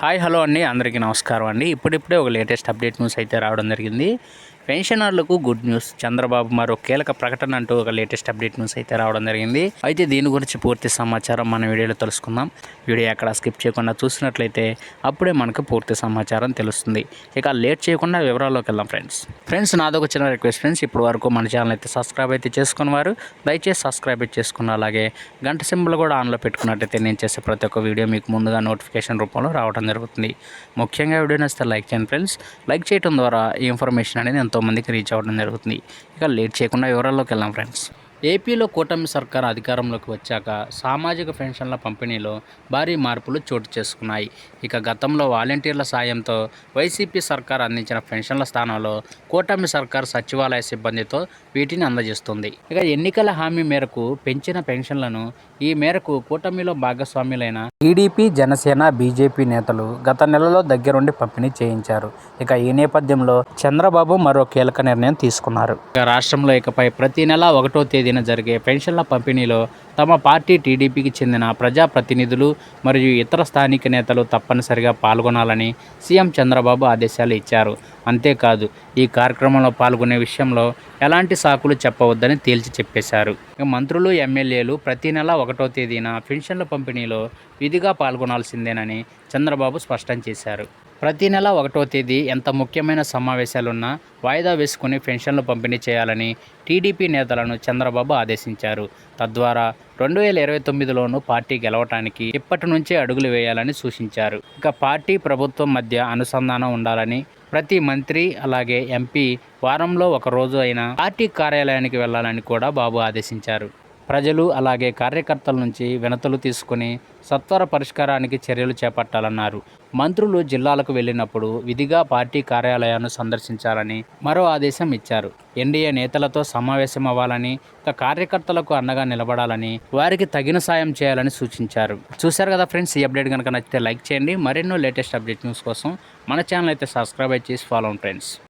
Hi hello అండి. అందరికీ నమస్కారం అండి. ఇప్పుడిప్పుడే ఒక లేటెస్ట్ అప్డేట్ న్యూస్ అయితే రావడం జరిగింది. పెన్షనర్లకు గుడ్ న్యూస్. చంద్రబాబు మరో కీలక ప్రకటన అంటూ ఒక లేటెస్ట్ అప్డేట్ న్యూస్ అయితే రావడం జరిగింది. అయితే దీని గురించి పూర్తి సమాచారం మన వీడియోలో తెలుసుకుందాం. వీడియో ఎక్కడ స్కిప్ చేయకుండా చూసినట్లయితే అప్పుడే మనకు పూర్తి సమాచారం తెలుస్తుంది. ఇక లేట్ చేయకుండా వివరాల్లోకి వెళ్దాం ఫ్రెండ్స్. ఫ్రెండ్స్ నాదొక చిన్న రిక్వెస్ట్ ఫ్రెండ్స్. ఇప్పటి వరకు మన ఛానల్ అయితే సబ్స్క్రైబ్ అయితే చేసుకున్న వారు దయచేసి సబ్స్క్రైబ్ అయితే చేసుకున్న అలాగే గంట సింబల్ కూడా ఆన్లో పెట్టుకున్నట్టయితే నేను చేసే ప్రతి ఒక్క వీడియో మీకు ముందుగా నోటిఫికేషన్ రూపంలో రావడం జరుగుతుంది. ముఖ్యంగా వీడియో నచ్చితే లైక్ చేయండి ఫ్రెండ్స్. లైక్ చేయడం ద్వారా ఈ ఇన్ఫర్మేషన్ అనేది ఎంతోమందికి రీచ్ అవ్వడం జరుగుతుంది. ఇక లేట్ చేయకుండా వివరాల్లోకి వెళ్దాం ఫ్రెండ్స్ ఏపీలో కూటమి సర్కార్ అధికారంలోకి వచ్చాక సామాజిక పెన్షన్ల పంపిణీలో భారీ మార్పులు చోటు చేసుకున్నాయి. ఇక గతంలో వాలంటీర్ల సాయంతో వైసీపీ సర్కార్ అందించిన పెన్షన్ల స్థానంలో కూటమి సర్కార్ సచివాలయ సిబ్బందితో వీటిని అందజేస్తుంది. ఇక ఎన్నికల హామీ మేరకు పెంచిన పెన్షన్లను ఈ మేరకు కూటమిలో భాగస్వాములైన టీడీపీ జనసేన బీజేపీ నేతలు గత నెలలో దగ్గరుండి పంపిణీ చేయించారు. ఇక ఈ నేపథ్యంలో చంద్రబాబు మరో కీలక నిర్ణయం తీసుకున్నారు. ఇక రాష్ట్రంలో ఇకపై ప్రతి నెల ఒకటో తేదీ తేదీన జరిగే పెన్షన్ల పంపిణీలో తమ పార్టీ టీడీపీకి చెందిన ప్రజాప్రతినిధులు మరియు ఇతర స్థానిక నేతలు తప్పనిసరిగా పాల్గొనాలని సీఎం చంద్రబాబు ఆదేశాలు ఇచ్చారు. అంతేకాదు ఈ కార్యక్రమంలో పాల్గొనే విషయంలో ఎలాంటి సాకులు చెప్పవద్దని తేల్చి చెప్పేశారు. మంత్రులు ఎమ్మెల్యేలు ప్రతి నెల ఒకటో తేదీన పెన్షన్ల పంపిణీలో విధిగా పాల్గొనాల్సిందేనని చంద్రబాబు స్పష్టం చేశారు. ప్రతి నెల ఒకటో తేదీ ఎంత ముఖ్యమైన సమావేశాలున్నా వాయిదా వేసుకుని పెన్షన్లు పంపిణీ చేయాలని టీడీపీ నేతలను చంద్రబాబు ఆదేశించారు. తద్వారా రెండు వేల ఇరవై తొమ్మిదిలోనూ పార్టీ గెలవటానికి ఇప్పటి నుంచే అడుగులు వేయాలని సూచించారు. ఇక పార్టీ ప్రభుత్వం మధ్య అనుసంధానం ఉండాలని ప్రతి మంత్రి అలాగే ఎంపీ వారంలో ఒక రోజు అయినా పార్టీ కార్యాలయానికి వెళ్ళాలని కూడా బాబు ఆదేశించారు. ప్రజలు అలాగే కార్యకర్తల నుంచి వినతులు తీసుకుని సత్వర పరిష్కారానికి చర్యలు చేపట్టాలన్నారు. మంత్రులు జిల్లాలకు వెళ్ళినప్పుడు విధిగా పార్టీ కార్యాలయాన్ని సందర్శించాలని మరో ఆదేశం ఇచ్చారు. ఎన్డీఏ నేతలతో సమావేశం అవ్వాలని కార్యకర్తలకు అండగా నిలబడాలని వారికి తగిన సాయం చేయాలని సూచించారు. చూశారు కదా ఫ్రెండ్స్ ఈ అప్డేట్ కనుక నచ్చితే లైక్ చేయండి. మరెన్నో లేటెస్ట్ అప్డేట్ న్యూస్ కోసం మన ఛానల్ అయితే సబ్స్క్రైబ్ చేసి ఫాలో ఫ్రెండ్స్.